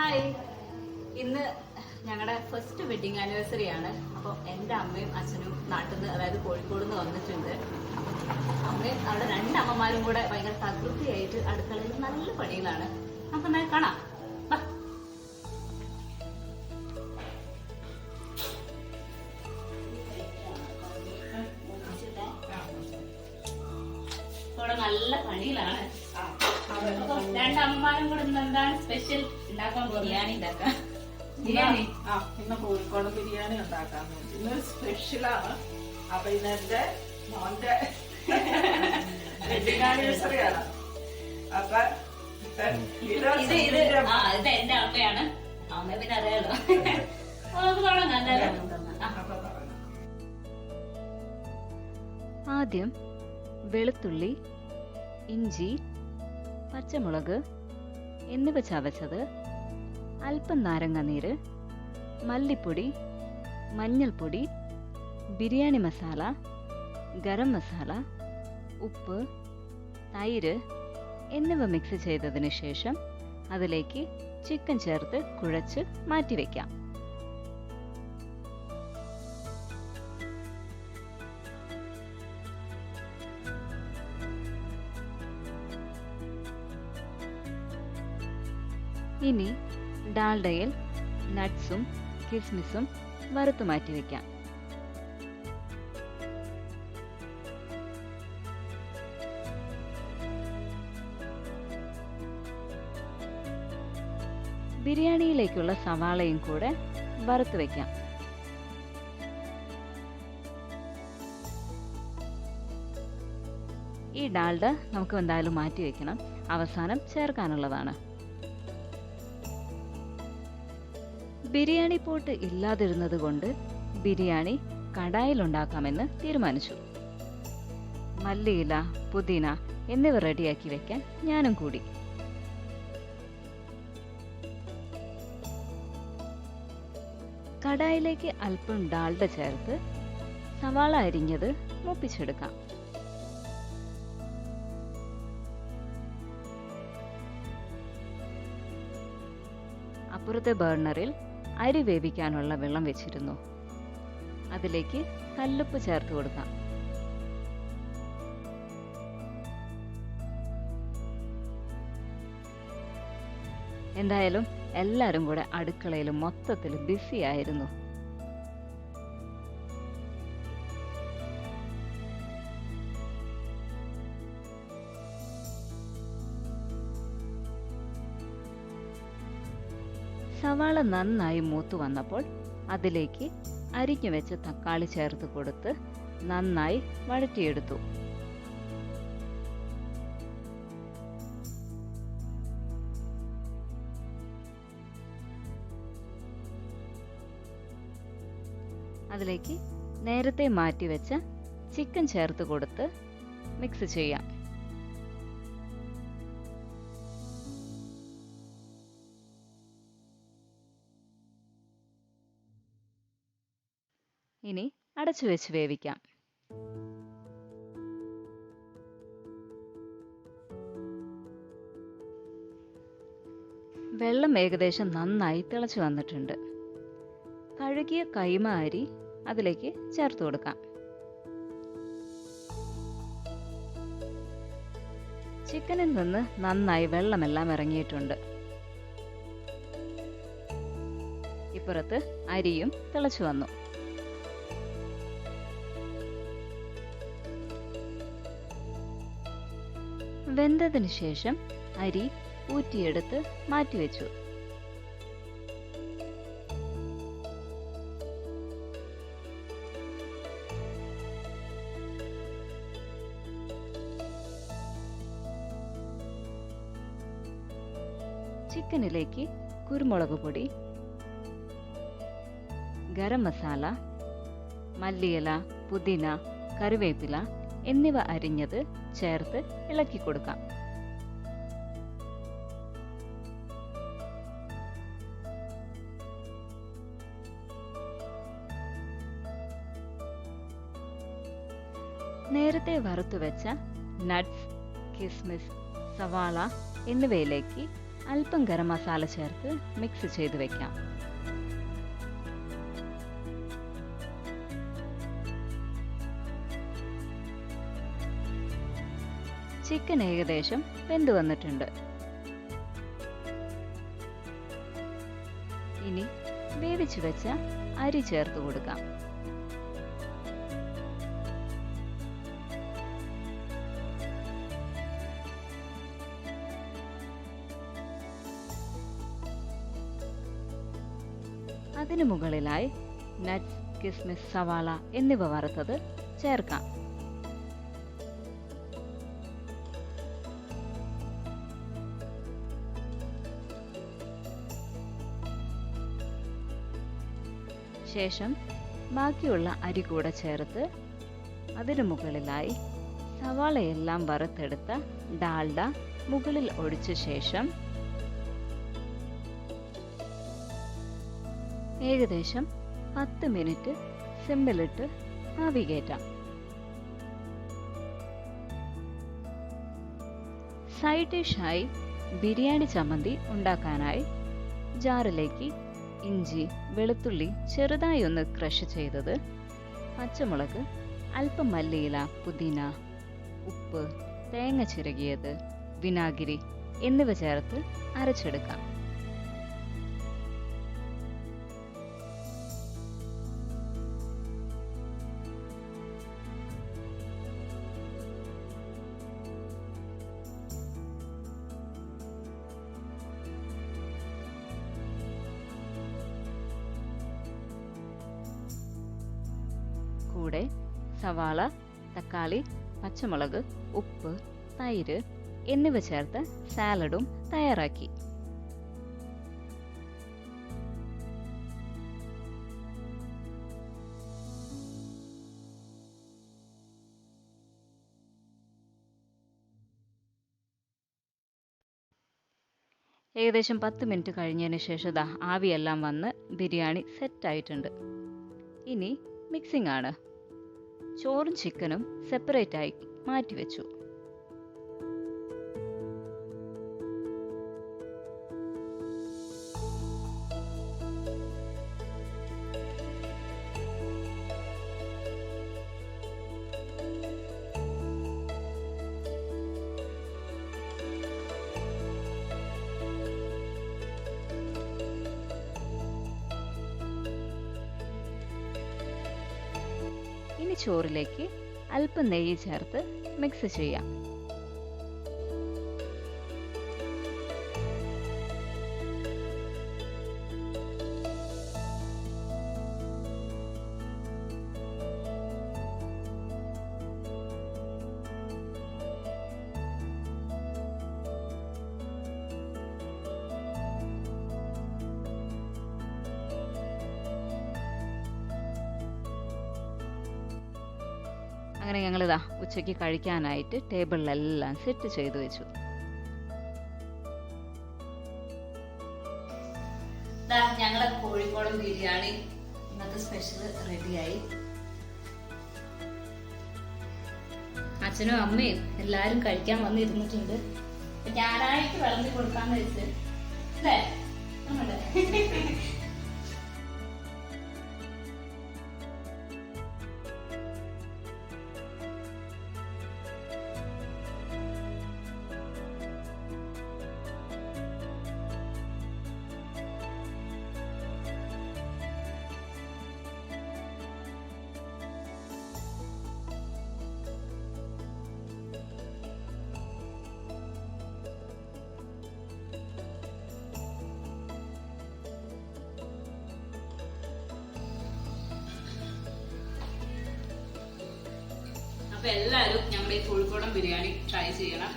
Hi ഇന്ന് ഞങ്ങളുടെ first wedding anniversary ആണ്. അപ്പോൾ എന്റെ അമ്മയും അച്ഛനും നാട്ടിൽ നിന്ന് അതായത് കോഴിക്കോട് നിന്ന് വന്നിട്ടുണ്ട്. അമ്മയും അവിടെ രണ്ട് അമ്മമാരും കൂടെ ഭയങ്കര തകൃതിയായിട്ട് അടുക്കളയിൽ നല്ല പണികളാണ്. നമുക്ക് എന്നാൽ കാണാം. ഇവിടെ നല്ല പണിയിലാണ് രണ്ടമ്മമാരും കൂടെ ഇന്ന് എന്താണ് സ്പെഷ്യൽ ഉണ്ടാക്കാൻ ബിരിയാണി ഉണ്ടാക്കാം. ബിരിയാണി? ആ. ഇന്ന് കോഴിക്കോട് ബിരിയാണി ഉണ്ടാക്കാൻ ഇന്നൊരു സ്പെഷ്യലാണ്. അപ്പൊ ഇതെന്റെ മോന്റെ വെഡിങ് ആനിവേഴ്സറി ആണ്. അപ്പൊ ഇത് ഇത് ആ ഇത് എന്റെ അമ്മയാണ്. അമ്മ പിന്നെ അറിയാലോ. നമുക്ക് തുടങ്ങാം എന്തായാലും തുടങ്ങാം. ആദ്യം വെളുത്തുള്ളി ഇഞ്ചി പച്ചമുളക് എന്നിവ ചവച്ചത് അല്പം നാരങ്ങാനീര് മല്ലിപ്പൊടി മഞ്ഞൾപ്പൊടി ബിരിയാണി മസാല ഗരം മസാല ഉപ്പ് തൈര് എന്നിവ മിക്സ് ചെയ്തതിന് ശേഷം അതിലേക്ക് ചിക്കൻ ചേർത്ത് കുഴച്ച് മാറ്റിവെക്കാം ഇനി ഡാൽഡയിൽ നട്ട്സും കിസ്മിസും വറുത്തു മാറ്റി വയ്ക്കാം ബിരിയാണിയിലേക്കുള്ള സവാളയും കൂടെ വറുത്ത് വയ്ക്കാം ഈ ഡാൽഡ നമുക്ക് എന്തായാലും മാറ്റി വയ്ക്കണം അവസാനം ചേർക്കാനുള്ളതാണ്. ബിരിയാണി പോട്ട് ഇല്ലാതിരുന്നത് കൊണ്ട് ബിരിയാണി കടായിലുണ്ടാക്കാമെന്ന് തീരുമാനിച്ചു. മല്ലിയില പുതിന എന്നിവ റെഡിയാക്കി വെക്കാൻ ഞാനും കൂടി. കടായിലേക്ക് അല്പം ഡാൽഡ ചേർത്ത് സവാള അരിഞ്ഞത് മൂപ്പിച്ചെടുക്കാം. അപ്പുറത്തെ ബർണറിൽ അരി വേവിക്കാനുള്ള വെള്ളം വെച്ചിരുന്നു. അതിലേക്ക് കല്ലുപ്പ് ചേർത്ത് കൊടുക്കാം. എന്തായാലും എല്ലാവരും കൂടെ അടുക്കളയിൽ മൊത്തത്തിൽ ബിസി ആയിരുന്നു. സവാള നന്നായി മൂത്തു വന്നപ്പോൾ അതിലേക്ക് അരിഞ്ഞു വെച്ച തക്കാളി ചേർത്ത് കൊടുത്ത് നന്നായി വഴറ്റിയെടുത്തു. അതിലേക്ക് നേരത്തെ മാറ്റിവെച്ച ചിക്കൻ ചേർത്ത് കൊടുത്ത് മിക്സ് ചെയ്യാം. ഇനി അടച്ചു വെച്ച് വേവിക്കാം. വെള്ളം ഏകദേശം നന്നായി തിളച്ചു വന്നിട്ടുണ്ട്. കഴുകിയ കൈമ അരി അതിലേക്ക് ചേർത്ത് കൊടുക്കാം. ചിക്കനിൽ നിന്ന് നന്നായി വെള്ളമെല്ലാം ഇറങ്ങിയിട്ടുണ്ട്. ഇപ്പുറത്ത് അരിയും തിളച്ചു വന്നു. വെന്തതിന് ശേഷം അരി ഊറ്റിയെടുത്ത് മാറ്റിവെച്ചു. ചിക്കനിലേക്ക് കുരുമുളക് പൊടി ഗരം മസാല മല്ലിയില പുതിന കറിവേപ്പില എന്നിവ അരിഞ്ഞത് ചേർത്ത് ഇളക്കി കൊടുക്കാം. നേരത്തെ വറുത്തു വെച്ച നട്ട്സ് കിസ്മിസ് സവാള എന്നിവയിലേക്ക് അല്പം ഗരം മസാല ചേർത്ത് മിക്സ് ചെയ്ത് വെക്കാം. ചിക്കൻ ഏകദേശം വെന്ത് വന്നിട്ടുണ്ട്. ഇനി വേവിച്ചു വെച്ച അരി ചേർത്ത് കൊടുക്കാം. അതിനു മുകളിലായി നട്ട്സ് കിസ്മിസ് സവാള എന്നിവ വറുത്തത് ചേർക്കാം. ശേഷം ബാക്കിയുള്ള അരി കൂടെ ചേർത്ത് അതിനു മുകളിലായി സവാളയെല്ലാം വറുത്തെടുത്ത ഡാൽഡ മുകളിൽ ഒഴിച്ച ശേഷം ഏകദേശം പത്ത് മിനിറ്റ് സിമ്മിലിട്ട് ആവി കയറ്റാം. സൈഡ് ഡിഷായി ബിരിയാണി ചമ്മന്തി ഉണ്ടാക്കാനായി ജാറിലേക്ക് ഇഞ്ചി വെളുത്തുള്ളി ചെറുതായി ഒന്ന് ക്രഷ് ചെയ്തത്. പച്ചമുളക് അല്പം മല്ലിയില പുതിന ഉപ്പ് തേങ്ങ ചിരകിയത് വിനാഗിരി എന്നിവ ചേർത്ത് അരച്ചെടുക്കാം. കൂടെ സവാള തക്കാളി പച്ചമുളക് ഉപ്പ് തൈര് എന്നിവ ചേർത്ത് സാലഡും തയ്യാറാക്കി. ഏകദേശം പത്ത് മിനിറ്റ് കഴിഞ്ഞതിന് ശേഷം ദാ ആവിയെല്ലാം വന്ന് ബിരിയാണി സെറ്റായിട്ടുണ്ട് ഇനി മിക്സിംഗ് ആണ്. ചോറും ചിക്കനും സെപ്പറേറ്റ് ആയി ചോറിലേക്ക് അല്പം നെയ്യ് ചേർത്ത് മിക്സ് ചെയ്യാം. അങ്ങനെ ഇതാ ഉച്ചയ്ക്ക് കഴിക്കാനായിട്ട് ടേബിളിലെല്ലാം സെറ്റ് ചെയ്തു വെച്ചു. ദാ ഞങ്ങളെ കോഴിക്കോടൻ ബിരിയാണി ഇന്നത്തെ സ്പെഷ്യൽ റെഡിയായി അച്ഛനും അമ്മയും എല്ലാരും കഴിക്കാൻ വന്നിരുന്നിട്ടുണ്ട്. ഞാനായിട്ട് വിളമ്പി കൊടുക്കാന്ന് വെച്ച്. അല്ലേ? അപ്പൊ എല്ലാരും ഞങ്ങളുടെ ഈ കോഴിക്കോടൻ ബിരിയാണി ട്രൈ ചെയ്യണം.